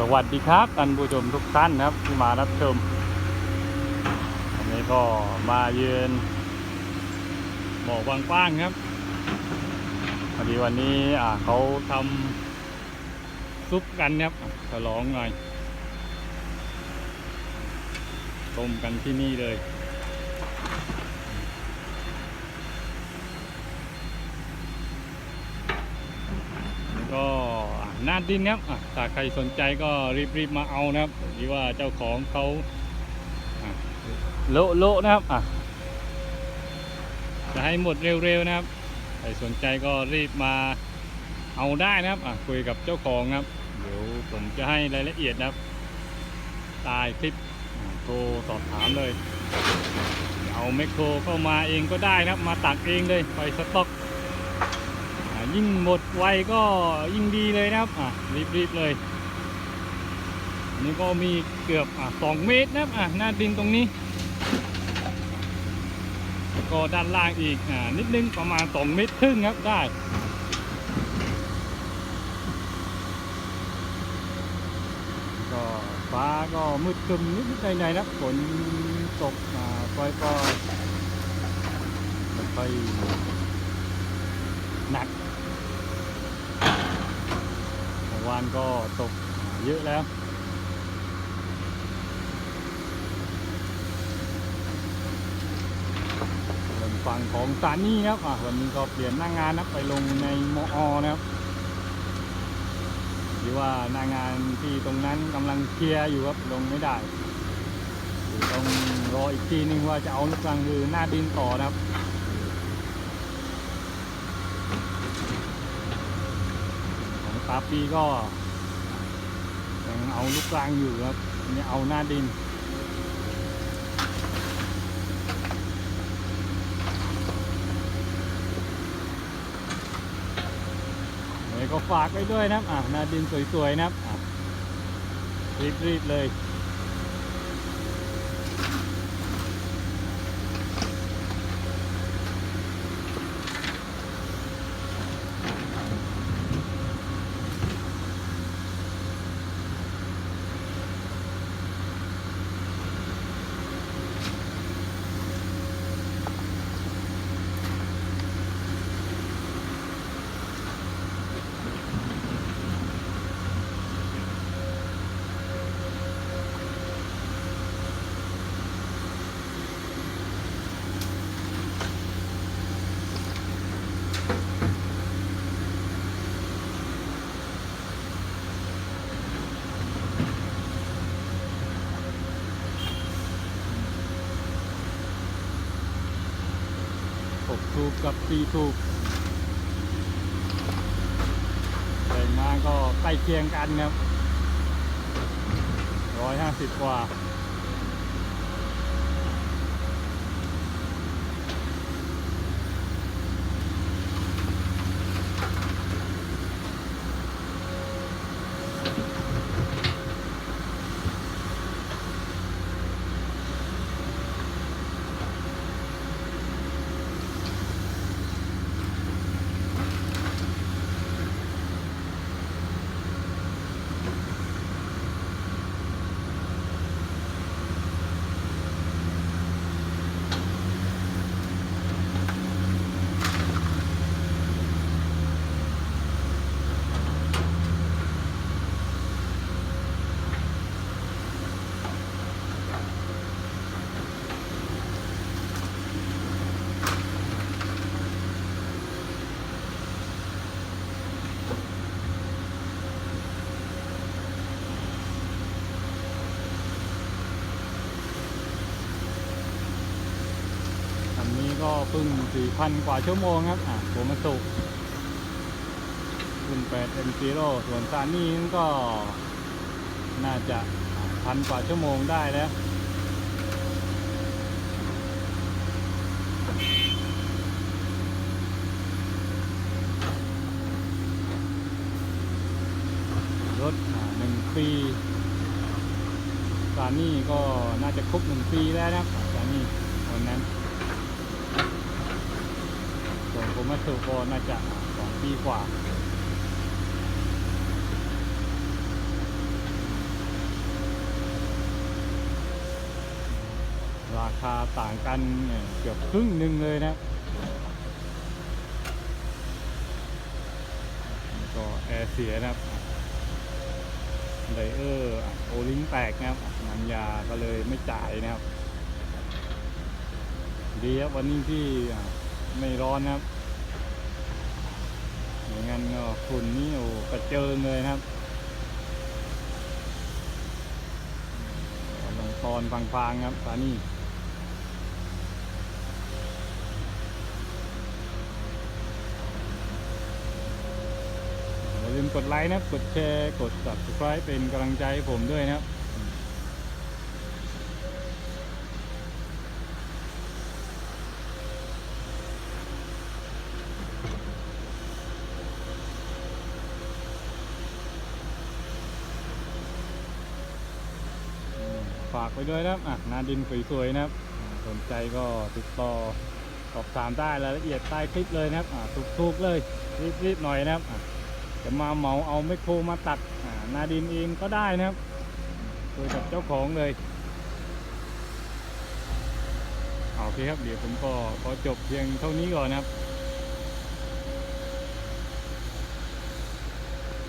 สวัสดีครับท่านผู้ชมทุกท่านนะครับที่มารับชมวันนี้ก็มาเยือนหมอกกว้างครับพอดีวันนี้อ่าเขาทำซุปกันครับอะฉลองหน่อยต้มกันที่นี่เลย แล้วก็ หน้าดินนะครับถ้าใครสนใจก็รีบๆมาเอานะครับหรือว่าเจ้าของเขาโลโลนะครับจะให้หมดเร็วๆนะครับ ใครสนใจก็รีบมาเอาได้นะครับคุยกับเจ้าของครับ เดี๋ยวผมจะให้รายละเอียดนะครับใตายคลิปโทรสอบถามเลย เอาแมคโครเข้ามาเองก็ได้นะครับ มาตักเองเลยไปสต็อก ยิ่งหมดไวก็ยิ่งดีเลยนะครับอะรีบๆเลยนี่ก็มีเกือบอะสองเมตรนะครับอะหน้าดินตรงนี้ ก็ด้านล่างอีกอ่านิดนึงประมาณสองเมตรครึ่งครับได้ก็ฟ้าก็มืดครึมนิดๆหน่อยๆนะฝนตกอ่าปล่อยๆไม่ค่อยหนัก เมื่อ วานก็ตกเยอะแล้ว ส่วนฝั่งของซานี่นะครับอะวันนี้ก็เปลี่ยนหน้างงานนะไปลงในมอนะครับที่ว่าหน้างงานที่ตรงนั้นกำลังเคลียร์อยู่ครับลงไม่ได้ต้องรออีกทีนึงว่าจะเอาลูกรังคือหน้าดินต่อนะครับ ปาปีก็ยังเอาลูกกลางอยู่ครับนี่เอาหน้าดินเลยก็ฝากไว้ด้วยนะอะหน้าดินสวยๆนะรับอะรีบๆเลย หกทูบกับสี่ทูบแต่งมาก็ใกล้เคียงกันครับร้อยห้าสิบกว่า อันนี้ก็ เพิ่ง 4,000 กว่าชั่วโมงครับ อะผมมาสุกรุ่น8 M Zero ส่วนซานี่นั่นก็ น่าจะพันกว่าชั่วโมงได้แล้วรถหนึ่งปีซานี่ก็น่าจะครบหนึ่งปีแล้วนะครับซานี่ มาสู่โบน่าจะสองปีกว่าราคาต่างกันเกือบครึ่งหนึ่งเลยนะ ก็แอร์เสียนะครับไดเออร์โอลิงแตกนะครับน้ำยาก็เลยไม่จ่ายนะครับ ดีครับวันนี้ที่ไม่ร้อนนะครับ ไม่งั้นก็ฝุ่นนี่โอ้กระเจิงเลยนะครับลงตอนฟางๆครับตานี่อย่าลืมกดไลค์นะ กดแชร์ กด subscribe เป็นกำลังใจให้ผมด้วยนะครับ ฝากไปด้วยนะครับอะนาดินสวยๆนะครับ สนใจก็ติดต่อสอบถามได้รายละเอียดใต้คลิปเลยนะครับอ่าถูกๆเลยรีบๆหน่อยนะครับอะจะมาเหมาเอาไมโครมาตัดอ่านาดินเองก็ได้นะครับคุยกับเจ้าของเลยเอาโอเคครับเดี๋ยวผมก็ขอจบเพียงเท่านี้ก่อนนะครับ